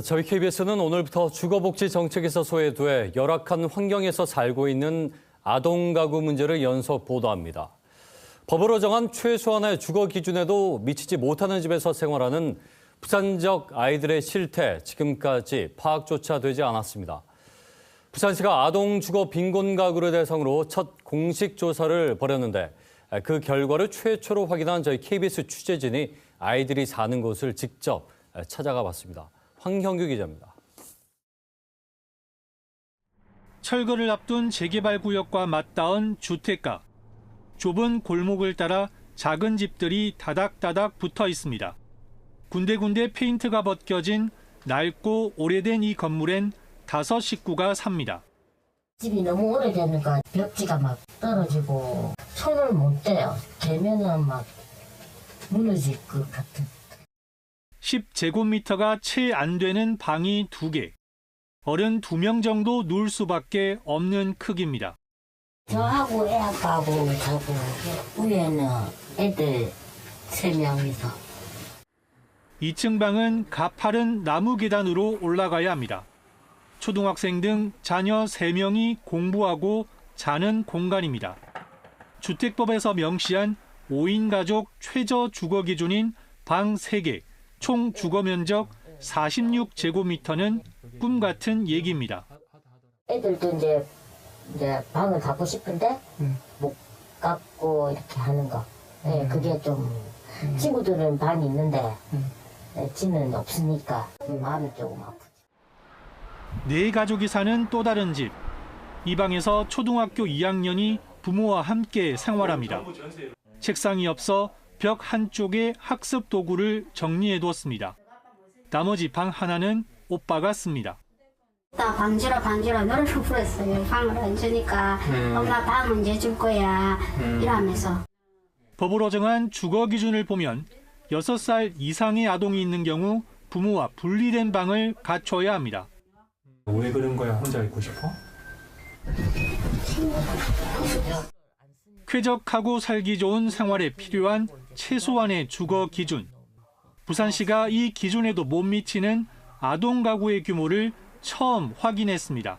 저희 KBS는 오늘부터 주거복지 정책에서 소외돼 열악한 환경에서 살고 있는 아동 가구 문제를 연속 보도합니다. 법으로 정한 최소한의 주거 기준에도 미치지 못하는 집에서 생활하는 부산적 아이들의 실태 지금까지 파악조차 되지 않았습니다. 부산시가 아동 주거 빈곤 가구를 대상으로 첫 공식 조사를 벌였는데 그 결과를 최초로 확인한 저희 KBS 취재진이 아이들이 사는 곳을 직접 찾아가 봤습니다. 황형규 기자입니다. 철거를 앞둔 재개발 구역과 맞닿은 주택가. 좁은 골목을 따라 작은 집들이 다닥다닥 붙어 있습니다. 군데군데 페인트가 벗겨진 낡고 오래된 이 건물엔 다섯 식구가 삽니다. 집이 너무 오래되니까 벽지가 막 떨어지고 손을 못 대요. 대면은 막 무너질 것 같은. 10제곱미터가 채 안 되는 방이 두개 어른 두명 정도 누울 수밖에 없는 크기입니다. 저하고 애 아빠하고 자고 위에는 애들 세 명이서 2층 방은 가파른 나무 계단으로 올라가야 합니다. 초등학생 등 자녀 3명이 공부하고 자는 공간입니다. 주택법에서 명시한 5인 가족 최저 주거 기준인 방 3개, 총 주거 면적 46제곱미터는 꿈 같은 얘기입니다. 애들도 이제 이제 방을 갖고 싶은데 못 갖고 이렇게 하는 거. 네, 그게 좀 친구들은 방이 있는데 네, 지는 없으니까 마음이 조금 아프죠. 네 가족이 사는 또 다른 집. 이 방에서 초등학교 2학년이 부모와 함께 생활합니다. 책상이 없어 벽 한쪽에 학습 도구를 정리해 두었습니다. 나머지 방 하나는 오빠가 씁니다. 나 방지라 방지라 노래를 불렀어요. 방을 안 주니까 엄마 방 언제 줄 거야 이러면서 법으로 정한 주거 기준을 보면 6살 이상의 아동이 있는 경우 부모와 분리된 방을 갖춰야 합니다. 왜 그런 거야? 혼자 있고 싶어? 쾌적하고 살기 좋은 생활에 필요한 최소한의 주거 기준. 부산시가 이 기준에도 못 미치는 아동 가구의 규모를 처음 확인했습니다.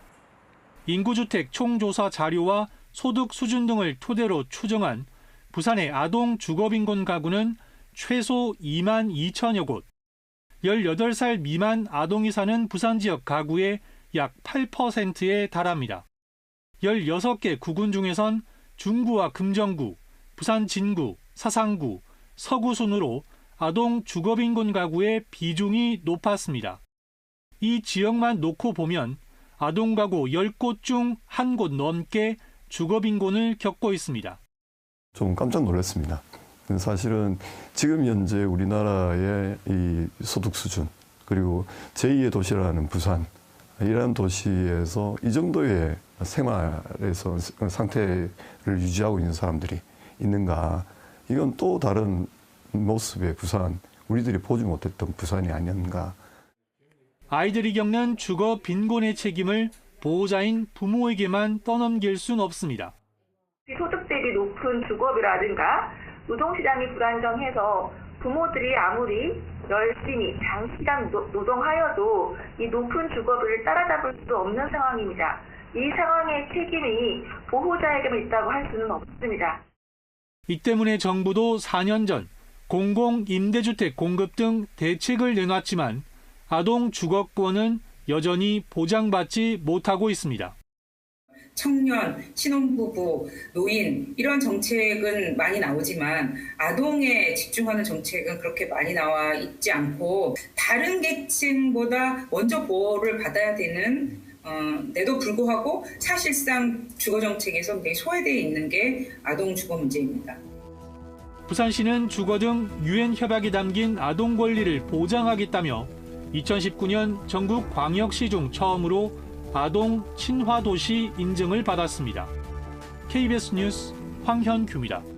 인구주택 총조사 자료와 소득 수준 등을 토대로 추정한 부산의 아동 주거빈곤 가구는 최소 2만 2천여 곳. 18살 미만 아동이 사는 부산 지역 가구의 약 8%에 달합니다. 16개 구군 중에선 중구와 금정구, 부산 진구, 사상구, 서구 순으로 아동 주거빈곤 가구의 비중이 높았습니다. 이 지역만 놓고 보면 아동 가구 10곳 중 한 곳 넘게 주거빈곤을 겪고 있습니다. 좀 깜짝 놀랐습니다. 사실은 지금 현재 우리나라의 이 소득 수준 그리고 제2의 도시라는 부산 이러한 도시에서 이 정도의 생활에서 상태를 유지하고 있는 사람들이 있는가 이건 또 다른 모습의 부산 우리들이 보지 못했던 부산이 아닌가 아이들이 겪는 주거 빈곤의 책임을 보호자인 부모에게만 떠넘길 순 없습니다. 소득 대비 높은 주거비라든가 노동시장이 불안정해서 부모들이 아무리 열심히 장시간 노- 노동하여도 이 높은 주거비를 따라잡을 수 없는 상황입니다. 이 상황의 책임이 보호자에게만 있다고 할 수는 없습니다. 이 때문에 정부도 4년 전 공공 임대주택 공급 등 대책을 내놨지만 아동 주거권은 여전히 보장받지 못하고 있습니다. 청년, 신혼부부, 노인 이런 정책은 많이 나오지만 아동에 집중하는 정책은 그렇게 많이 나와 있지 않고 다른 계층보다 먼저 보호를 받아야 되는 어, 데도 불구하고 사실상 주거 정책에서 소외되어 있는 게 아동 주거 문제입니다. 부산시는 주거 등 유엔 협약이 담긴 아동 권리를 보장하겠다며 2019년 전국 광역시 중 처음으로 아동 친화 도시 인증을 받았습니다. KBS 뉴스 황현규입니다.